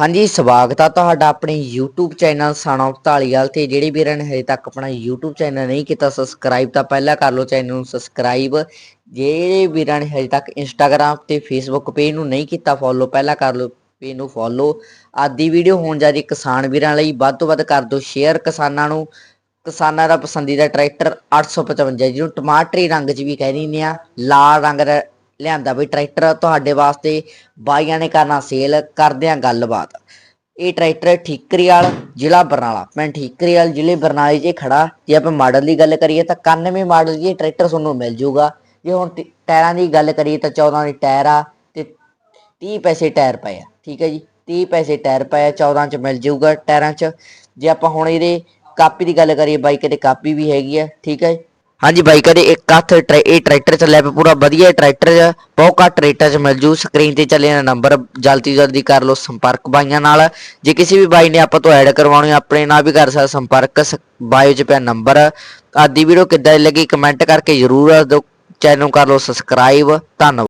ਹਾਂਜੀ, ਸਵਾਗਤ ਆ ਤੁਹਾਡਾ ਆਪਣੇ YouTube channel son of Dhaliwal ਤੇ ਜਿਹੜੇ ਵੀਰਾਂ ਨੇ ਹਜੇ ਤੱਕ ਆਪਣਾ YouTube ਚੈਨਲ ਨਹੀਂ ਕੀਤਾ ਸਬਸਕ੍ਰਾਈਬ ਤਾਂ ਪਹਿਲਾਂ ਕਰ ਲਓ ਚੈਨਲ ਨੂੰ ਸਬਸਕ੍ਰਾਈਬ ਜਿਹੜੇ ਵੀਰਾਂ ਨੇ ਹਜੇ ਤੱਕ Instagram ਤੇ Facebook ਪੇਜ ਨੂੰ ਨਹੀਂ ਕੀਤਾ ਫੋਲੋ ਪਹਿਲਾਂ ਕਰ ਲਓ ਪੇਜ ਨੂੰ ਫੋਲੋ ਆਦੀ ਵੀਡੀਓ ਹੋਣ ਜਾ ਰਹੀ ਕਿਸਾਨ ਵੀਰਾਂ ਲਈ, ਵੱਧ ਤੋਂ ਵੱਧ ਕਰ ਦਿਓ ਸ਼ੇਅਰ ਕਿਸਾਨਾਂ ਨੂੰ। ਕਿਸਾਨਾਂ ਦਾ ਪਸੰਦੀਦਾ ਟਰੈਕਟਰ 855 ਜਿਹਨੂੰ ਟਮਾਟਰੀ ਰੰਗ 'ਚ ਵੀ ਕਹਿ ਦਿੰਦੇ ਆ, ਲਾਲ ਰੰਗ ਦਾ ਲਿਆਂਦਾ ਬਈ ਟਰੈਕਟਰ ਤੁਹਾਡੇ ਵਾਸਤੇ ਬਾਈਆਂ ਨੇ ਕਰਨਾ ਸੇਲ, ਕਰਦੇ ਆ ਗੱਲਬਾਤ। ਇਹ ਟਰੈਕਟਰ ਠੀਕਰੀਵਾਲ, ਜ਼ਿਲ੍ਹਾ ਬਰਨਾਲਾ। ਪਿੰਡ ਠੀਕਰੀਵਾਲ ਜ਼ਿਲ੍ਹੇ ਬਰਨਾਲੇ 'ਚ ਇਹ ਖੜਾ ਜੇ ਆਪਾਂ ਮਾਡਲ ਦੀ ਗੱਲ ਕਰੀਏ ਤਾਂ 91 ਮਾਡਲ ਜੀ ਇਹ ਟਰੈਕਟਰ ਤੁਹਾਨੂੰ ਮਿਲ ਜਾਊਗਾ ਜੇ ਹੁਣ ਟਾਇਰਾਂ ਦੀ ਗੱਲ ਕਰੀਏ ਤਾਂ 14 ਦੇ ਟਾਇਰ ਆ ਤੇ 30 ਪੈਸੇ ਟਾਇਰ ਪਏ ਆ, ਠੀਕ ਹੈ ਜੀ? 30 ਪੈਸੇ ਟਾਇਰ ਪਏ ਆ 14 ਚ ਮਿਲ ਜਾਊਗਾ ਟਾਇਰਾਂ ਚ। ਜੇ ਆਪਾਂ ਹੁਣ ਇਹਦੇ ਕਾਪੀ ਦੀ ਗੱਲ ਕਰੀਏ ਬਾਈਕ ਤੇ ਕਾਪੀ ਵੀ ਹੈਗੀ ਆ, ਠੀਕ ਹੈ ਹਾਂਜੀ ਬਾਈ, ਕਦੇ ਇੱਕ ਹੱਥ ਟਰੈ- ਇਹ ਟਰੈਕਟਰ ਚੱਲਿਆ ਪਿਆ, ਪੂਰਾ ਵਧੀਆ ਟਰੈਕਟਰ ਆ ਬਹੁਤ ਘੱਟ ਰੇਟਾਂ 'ਚ ਮਿਲ ਜੂ, ਸਕਰੀਨ ਤੇ ਚੱਲਿਆ ਨੰਬਰ, ਜਲਦੀ ਜਲਦੀ ਕਰ ਲਓ ਸੰਪਰਕ ਬਾਈਆਂ ਨਾਲ। ਜੇ ਕਿਸੇ ਵੀ ਬਾਈ ਨੇ ਆਪਾਂ ਤੋਂ ਐਡ ਕਰਵਾਉਣੀ ਆਪਣੇ ਨਾਲ ਵੀ ਕਰ ਸਕਦਾ ਸੰਪਰਕ ਬਾਇਓ 'ਚ ਪਿਆ ਨੰਬਰ। ਆਦੀ ਵੀਡੀਓ ਕਿੱਦਾਂ ਦੀ ਲੱਗੀ ਕਮੈਂਟ ਕਰਕੇ ਜਰੂਰ ਦਿਓ ਚੈਨਲ ਨੂੰ ਕਰ ਲਓ ਸਬਸਕ੍ਰਾਈਬ ਧੰਨਵਾਦ।